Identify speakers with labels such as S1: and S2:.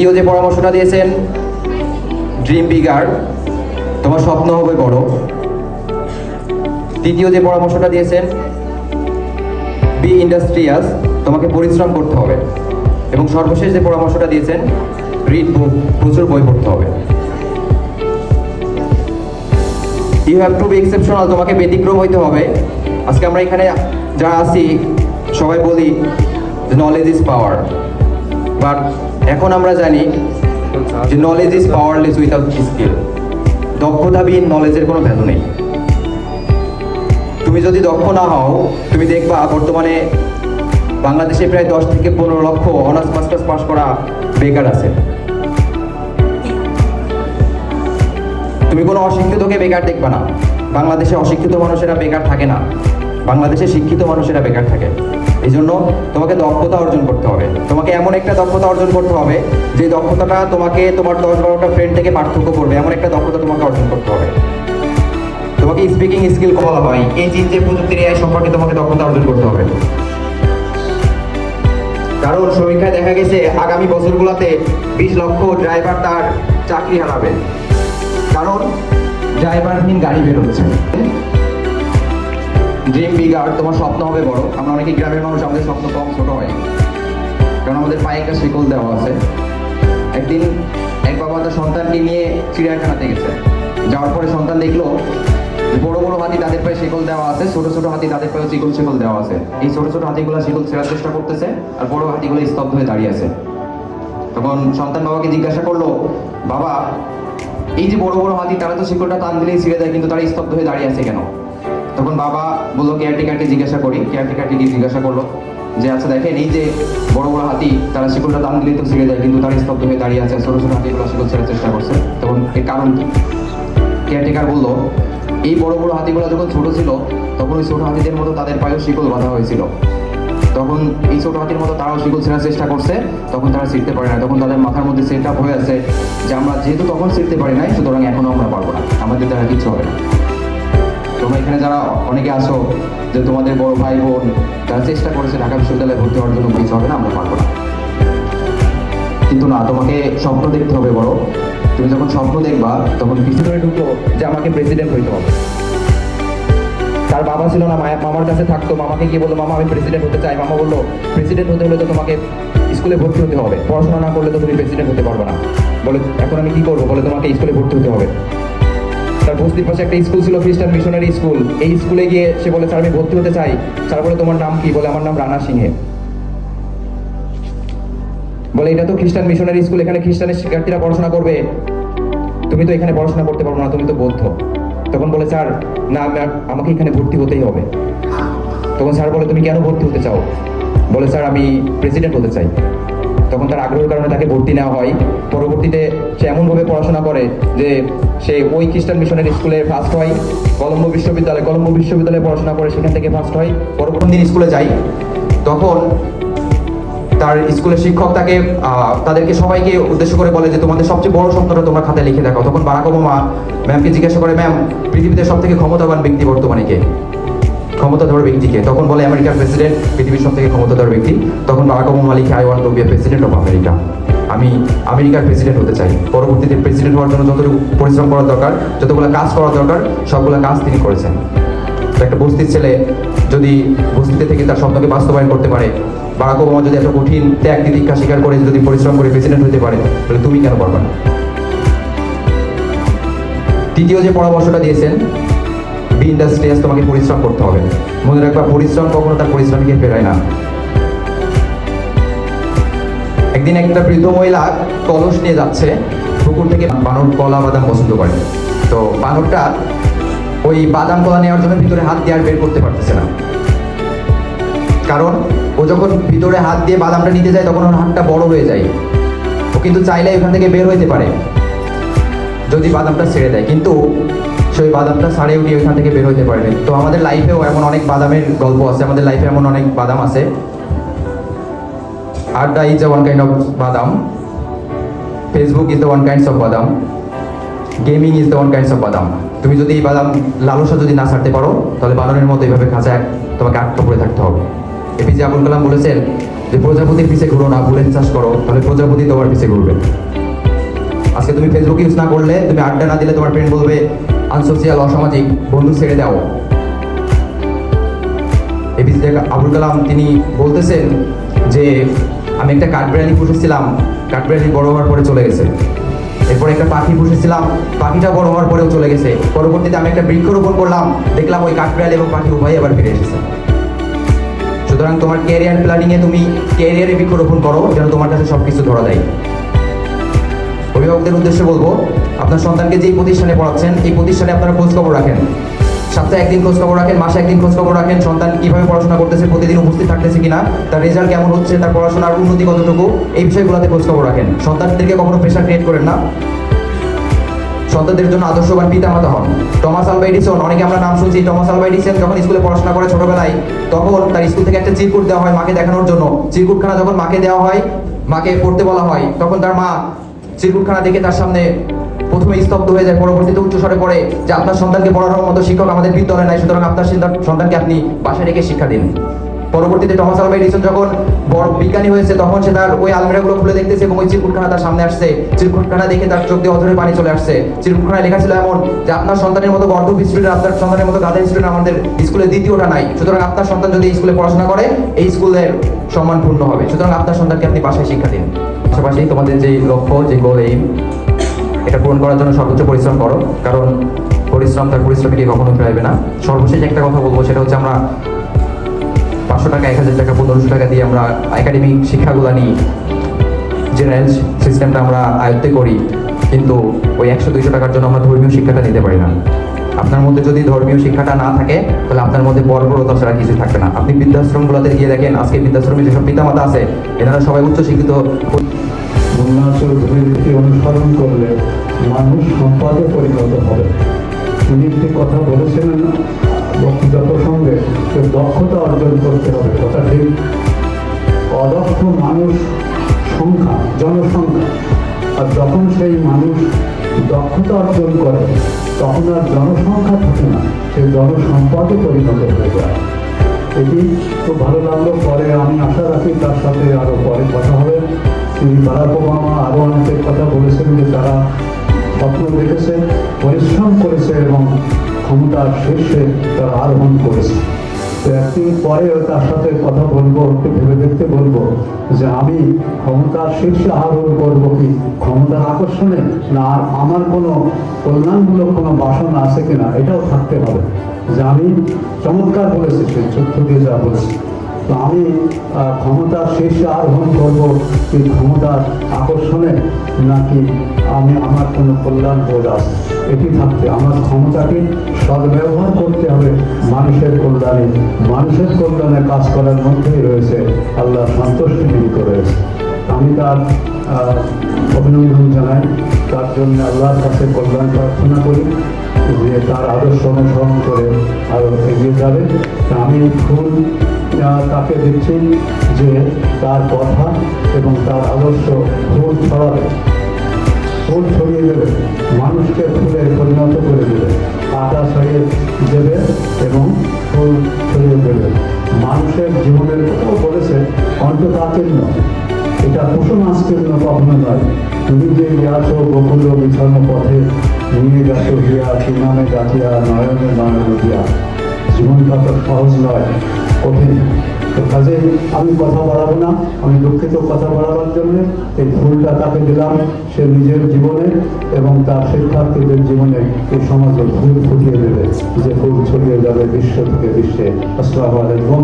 S1: দ্বিতীয় যে পরামর্শটা দিয়েছেন ড্রিম বিগার তোমার স্বপ্ন হবে বড়। তৃতীয় যে পরামর্শটা দিয়েছেন বি ইন্ডাস্ট্রিয়াস তোমাকে পরিশ্রম করতে হবে। এবং সর্বশেষ যে পরামর্শটা দিয়েছেন রিড বুক প্রচুর বই পড়তে হবে। You have to be exceptional তোমাকে ব্যতিক্রম হইতে হবে। আজকে আমরা এখানে যারা আছি, সবাই বলি নলেজ ইজ পাওয়ার বাট এখন আমরা জানি যে knowledge is powerless without skill দক্ষতাবিহীন নলেজের কোনো ভ্যালু নেই। তুমি যদি দক্ষ না হও, তুমি দেখবা বর্তমানে বাংলাদেশে প্রায় দশ থেকে পনেরো লক্ষ অনার্স মাস্টার্স পাস করা বেকার আছে। তুমি কোনো অশিক্ষিতকে বেকার দেখবা না। বাংলাদেশে অশিক্ষিত মানুষেরা বেকার থাকে না। বাংলাদেশে শিক্ষিত মানুষেরা বেকার থাকে। এই জন্য তোমাকে দক্ষতা অর্জন করতে হবে। তোমাকে এমন একটা দক্ষতা অর্জন করতে হবে, যে দক্ষতাটা তোমাকে তোমার দশ বারোটা ফ্রেন্ড থেকে পার্থক্য করবে, এমন একটা দক্ষতা তোমাকে অর্জন করতে হবে। তোমাকে স্পিকিং স্কিল বলা হয় এই জিন যে প্রযুক্তির সম্পর্কে তোমাকে দক্ষতা অর্জন করতে হবে। কারণ সমীক্ষায় দেখা গেছে, আগামী বছরগুলোতে বিশ লক্ষ ড্রাইভার তার চাকরি হারাবে। কারণ ড্রাইভারহীন গাড়ি বের হচ্ছে। ড্রিম বিগার তোমার স্বপ্ন হবে বড়। আমরা অনেকে গ্রামের মানুষ, আমাদের স্বপ্ন কম, ছোট হয়। কারণ আমাদের পায়ে একটা শিকল দেওয়া আছে। একদিন এক বাবা তার সন্তানকে নিয়ে চিড়িয়াখানাতে গেছে। যাওয়ার পরে সন্তান দেখল, বড় বড় হাতি তাদের পায়ে শিকল দেওয়া আছে, ছোট ছোট হাতি তাদের পায়ে চিকল শিকল দেওয়া আছে। এই ছোট ছোট হাতিগুলো শিকল ছেড়ার চেষ্টা করতেছে আর বড় হাতিগুলো স্তব্ধ হয়ে দাঁড়িয়ে আছে। তখন সন্তান বাবাকে জিজ্ঞাসা করল, বাবা, এই যে বড় বড় হাতি, তারা তো শিকলটা টান দিলেই ছিঁড়ে দেয় কিন্তু তারা স্তব্ধ হয়ে দাঁড়িয়ে আছে কেন? তখন বাবা বলল কেয়ারটেকারকে জিজ্ঞাসা করি। কেয়ারটেকারকে গিয়ে জিজ্ঞাসা করল যে আচ্ছা দেখেন, এই যে বড় বড় হাতি, তারা শিকলটা দাম দিলেই তো ছিঁড়ে যায়, কিন্তু তারা স্তব্ধ হয়ে দাঁড়িয়ে আছে। ছোট ছোট হাতিগুলো শিকল ছেড়ার চেষ্টা করছে। তখন এর কারণ কি? কেয়ারটেকার বলল, এই বড় বড় হাতিগুলো যখন ছোট ছিল, তখন ওই ছোট হাতিদের মতো তাদের পায়েও শিকল বাঁধা হয়েছিল। তখন এই ছোট হাতির মতো তারাও শিকল ছেড়ার চেষ্টা করছে, তখন তারা শিখতে পারে না। তখন তাদের মাথার মধ্যে সেট আপ হয়ে আছে যে, আমরা যেহেতু তখন শিখতে পারি নাই, সুতরাং এখনও আমরা পারব না। আমাদের দ্বারা কিছু হবে না। তোমরা এখানে যারা অনেকে আসো যে তোমাদের বড় ভাই বোন, যারা চেষ্টা করেছে ঢাকা বিশ্ববিদ্যালয়ে ভর্তি হওয়ার জন্য কিছু হবে না, আমরা পারব না। কিন্তু না, তোমাকে স্বপ্ন দেখতে হবে বড়। তুমি যখন স্বপ্ন দেখবা, তখন পিছনে ঢুকো যে আমাকে প্রেসিডেন্ট হইতে হবে। তার বাবা ছিল না, মায়া মামার কাছে থাকতো, মামাকে গিয়ে বলল, মামা, আমি প্রেসিডেন্ট হতে চাই। মামা বলল প্রেসিডেন্ট হতে হলে তো তোমাকে স্কুলে ভর্তি হতে হবে। পড়াশোনা না করলে তো তুমি প্রেসিডেন্ট হতে পারবে না। বলে, এখন আমি কি করব? বলে, তোমাকে স্কুলে ভর্তি হতে হবে। তার বস্তির পাশে একটা স্কুল ছিল, খ্রিস্টান মিশনারি স্কুল। এই স্কুলে গিয়ে সে বলে, স্যার, আমি ভর্তি হতে চাই। স্যার বলে, তোমার নাম কি? বলে, আমার নাম রানা সিংহে। বলে, এটা তো খ্রিস্টান মিশনারি স্কুল, এখানে খ্রিস্টানের শিক্ষার্থীরা পড়াশোনা করবে। তুমি তো এখানে পড়াশোনা করতে পারব না, তুমি তো বৌদ্ধ। তখন বলে, স্যার না, আমাকে এখানে ভর্তি হতেই হবে। তখন স্যার বলে, তুমি কেন ভর্তি হতে চাও? বলে, স্যার, আমি প্রেসিডেন্ট হতে চাই। তখন তার আগ্রহের কারণে তাকে ভর্তি নেওয়া হয়। পরবর্তীতে সে এমনভাবে পড়াশোনা করে যে সে ওই খ্রিস্টান মিশনের স্কুলে ফার্স্ট হয়, কলম্বো বিশ্ববিদ্যালয় কলম্বো বিশ্ববিদ্যালয়ে পড়াশোনা করে সেখান থেকে ফার্স্ট হয়। পরবর্তী দিন স্কুলে যাই তখন তার স্কুলের শিক্ষক তাকে তাদেরকে সবাইকে উদ্দেশ্য করে বলে যে, তোমাদের সবচেয়ে বড় স্বপ্নটা তোমরা খাতায় লিখে দেখো। তখন বারাক ওবামা ম্যামকে জিজ্ঞাসা করে, ম্যাম, পৃথিবীতে সব থেকে ক্ষমতাবান ব্যক্তি বর্তমানে কে? ক্ষমতাধর ব্যক্তিকে, তখন বলে আমেরিকার প্রেসিডেন্ট, পৃথিবীর সব থেকে ক্ষমতাধর ব্যক্তি, তখন বারাক ওবামা লিখে I want to be president of America আমি আমেরিকার প্রেসিডেন্ট হতে চাই। পরবর্তীতে প্রেসিডেন্ট হওয়ার জন্য যতটুকু পরিশ্রম করার দরকার, যতগুলো কাজ করার দরকার, সবগুলো কাজ তিনি করেছেন। একটা বস্তির ছেলে যদি বস্তিতে থেকে তার স্বপ্নকে বাস্তবায়ন করতে পারে, বারাক ওবামা যদি এত কঠিন ত্যাগ তিতিক্ষা স্বীকার করে, যদি পরিশ্রম করে প্রেসিডেন্ট হতে পারে, তাহলে তুমি কেন পারবে না? তৃতীয় যে পরামর্শটা দিয়েছেন বি ইন্ডাস্ট্রিয়াস তোমাকে পরিশ্রম করতে হবে। মনে রাখবা, পরিশ্রম কখনো তার পরিশ্রমকে ফেরায় না। একদিন একটা বৃদ্ধ মহিলা কলস নিয়ে যাচ্ছে, পুকুর থেকে বানর কলা বাদাম পছন্দ করে। তো বানরটা ওই বাদাম কলা নেওয়ার জন্য ভিতরে হাত দিয়ে আর বের করতে পারতেছে না। কারণ ও যখন ভিতরে হাত দিয়ে বাদামটা নিতে যায়, তখন ওর হাতটা বড় হয়ে যায়। ও কিন্তু চাইলে ওখান থেকে বের হইতে পারে, যদি বাদামটা ছেড়ে দেয়। কিন্তু সেই বাদামটা ছাড়ে উঠে ওইখান থেকে বের হইতে পারবে তো আমাদের লাইফেও এমন অনেক বাদামের গল্প আছে, আমাদের লাইফে এমন অনেক বাদাম আছে। Adda is one kind of badam. Facebook is the one kinds of badam. Gaming is the one kinds of badam. তুমি যদি এই বাদাম লালসা যদি না ছাড়তে পারো, তাহলে বাদামের মতো এইভাবে খাঁচায় তোমাকে আটকা পড়ে থাকতে হবে। এপিজে আবুল কালাম বলেছেন যে, প্রজাপতির পিছে ঘুরো না, ভুলের চাষ করো, তাহলে প্রজাপতি তোমার পিছে ঘুরবে। আজকে তুমি ফেসবুক ইউজ না করলে, তুমি আড্ডা না দিলে তোমার ফ্রেন্ড বলবে আনসোশিয়াল অসামাজিক বন্ধু ছেড়ে দাও। এপিজে আবুল কালাম তিনি বলতেছেন যে, আমি একটা কাঠবিড়ালি পুষেছিলাম, কাঠবিড়ালি বড় হওয়ার পরে চলে গেছে। এরপর একটা পাখি পুষেছিলাম, পাখিটা বড় হওয়ার পরেও চলে গেছে। পরবর্তীতে আমি একটা বৃক্ষরোপণ করলাম, দেখলাম ওই কাঠবিড়ালি এবং পাখি উভয়ই আবার ফিরে এসেছে। সুতরাং তোমার ক্যারিয়ার প্ল্যানিংয়ে তুমি ক্যারিয়ারে বৃক্ষরোপণ করো, যেন তোমার কাছে সব কিছু ধরা দেয়। অভিভাবকদের উদ্দেশ্যে বলব, আপনার সন্তানকে যেই প্রতিষ্ঠানে পড়াচ্ছেন, এই প্রতিষ্ঠানে আপনারা খোঁজ খবর রাখেন। সপ্তাহে একদিন খোঁজ খবর রাখেন, মাসে একদিন খোঁজ খবর রাখেন, সন্তান কীভাবে পড়াশোনা করতেছে, প্রতিদিন উপস্থিত থাকতেছে কিনা, তার রেজাল্ট কেমন হচ্ছে, তার পড়াশোনার উন্নতি কতটুকু, এই বিষয়গুলোতে খোঁজ খবর রাখেন। সন্তানদেরকে কখনো প্রেশার ক্রিয়েট করেন না। সন্তানদের জন্য আদর্শবান পিতা মাতা হন। টমাস আলবাইডিসন অনেকে আমরা নাম শুনছি, টমাস আলবাইডিসন যখন স্কুলে পড়াশোনা করে ছোটবেলায়, তখন তার স্কুল থেকে একটা চিরকুট দেওয়া হয় মাকে দেখানোর জন্য। চিরকুটখানা যখন মাকে দেওয়া হয়, মাকে পড়তে বলা হয়, তখন তার মা চিরকুটখানা দেখে তার সামনে প্রথমে স্তব্ধ হয়ে যায়, পরবর্তীতে উচ্চস্বরে পড়ে যে আপনার সন্তানকে পড়ানোর মতো শিক্ষক আমাদের বিদ্যালয়ে নাই, সুতরাং আপনার সন্তান- সন্তানকে আপনি বাসায় রেখে শিক্ষা দিন। পরবর্তীতে টমাস আলভা এডিসন যখন বড় বিজ্ঞানী হয়েছে, তখন সে তার ওই আলমিরাগুলো খুলে দেখতেছে এবং ওই চিরকুটখানা তার সামনে আসছে। চিরকুটখানা দেখে তার চোখ দিয়ে অধরে পানি চলে আসছে। চিরকুটখানায় লেখা ছিল এমন যে, আপনার সন্তানের মতো গর্ধ স্টুডেন্ট আপনার সন্তানের মতো গাধা স্টুডেন্ট আমাদের স্কুলে দ্বিতীয়টা নাই। সুতরাং আপনার সন্তান যদি স্কুলে পড়াশোনা করে, এই স্কুলের সম্মানপূর্ণ হবে। সুতরাং আপনার সন্তানকে আপনি বাসায় শিক্ষা দিন। পাশাপাশি তোমাদের যে লক্ষ্য, যে গোল এইম এটা পূরণ করার জন্য সর্বোচ্চ পরিশ্রম করো। কারণ পরিশ্রম তার পরিশ্রমীকে কখনো ফেরাবে না। সর্বশেষ একটা কথা বলব, সেটা হচ্ছে আমরা পাঁচশো টাকা, এক হাজার টাকা, পনেরোশো টাকা দিয়ে আমরা একাডেমিক শিক্ষাগুলো নিই। জেনারেল সিস্টেমটা আমরা আয়ত্তে করি, কিন্তু ওই একশো, দুইশো টাকার জন্য আমরা ধর্মীয় শিক্ষাটা নিতে পারি না। আপনার মধ্যে যদি ধর্মীয় শিক্ষাটা না থাকে, তাহলে আপনার মধ্যে বর্বরতা ছাড়া কিছু থাকবে না। আপনি বৃদ্ধাশ্রমগুলোতে গিয়ে দেখেন, আজকে বৃদ্ধাশ্রমে যেসব পিতামাতা আছে, এনারা সবাই উচ্চ শিক্ষিত
S2: মুন্না চৌধুরীর রীতি অনুসরণ করলে মানুষ সম্পাদে পরিণত হবে। তিনি একটি কথা বলেছিলেন না? বক্তৃতা প্রসঙ্গে যে দক্ষতা অর্জন করতে হবে, কথা ঠিক? অদক্ষ মানুষ সংখ্যা, জনসংখ্যা। আর যখন সেই মানুষ দক্ষতা অর্জন করে, তখন আর জনসংখ্যা থাকে না সে জনসম্পদে পরিণত হয়ে যায়। এটি খুব ভালো লাগল। পরে আমি আশা রাখি তার সাথে আরও পরে কথা হবে। শ্রী বারাক ওবামা আরও অনেকের কথা বলেছেন যে তারা স্বপ্ন দেখেছে, পরিশ্রম করেছে এবং ক্ষমতার শীর্ষে তারা আরোহণ করেছে। তো একদিন পরে তার সাথে কথা বলব, একটু ভেবে দেখতে বলব যে আমি ক্ষমতার শীর্ষে আরোহণ করব কি? ক্ষমতার আকর্ষণে? না, আর আমার কোনো কল্যাণমূলক কোনো বাসনা আছে কিনা? এটাও থাকতে হবে। যে আমি চমৎকার বলেছি, সে চক্ষু দিয়ে যা বলেছি। তো আমি ক্ষমতার শীর্ষে আরোহণ করব কি ক্ষমতার আকর্ষণে, নাকি আমি আমার কোনো কল্যাণ বোধ এটি থাকতে আমার ক্ষমতাকে সদ্ব্যবহার করতে হবে মানুষের কল্যাণে। মানুষের কল্যাণে কাজ করার মধ্যেই রয়েছে আল্লাহ সন্তুষ্টি নিহিত রয়েছে। আমি তার অভিনন্দন জানাই। তার জন্য আল্লাহর কাছে কল্যাণ প্রার্থনা করি যে তার আদর্শ অনুসরণ করে আরও এগিয়ে যাবে। আমি এই ফুল তাকে দিচ্ছি যে তার কথা এবং তার আদর্শ ফুল ছড়াবে। ফুল ছড়িয়ে দেবে, মানুষকে ফুলে পরিণত করে দেবে, আটা ছড়িয়ে দেবে এবং ফুল ছড়িয়ে দেবে। মানুষের জীবনের কথাও বলেছে অন্তকাকীর্ণ এটা কুসুমাস্কীর্ণ কখনো নয়। তুমি যে গিয়াছো বকুল বিছানো পথে নিয়ে গেছো, গিয়া সুনামে গাছিয়া নয়নে নয়ন দিয়া। জীবনটা তো সহজ নয়। কঠিন। তো কাজে আমি কথা বাড়াবো না, আমি দুঃখিত কথা বাড়াবার জন্য এই ভুলটা তাকে দিলাম, সে নিজের জীবনে এবং তার শিক্ষার্থীদের জীবনে এই সমাজে ভুল ফুটিয়ে দেবে, যে ভুল ছড়িয়ে যাবে বিশ্ব থেকে বিশ্বে। আসসালামু আলাইকুম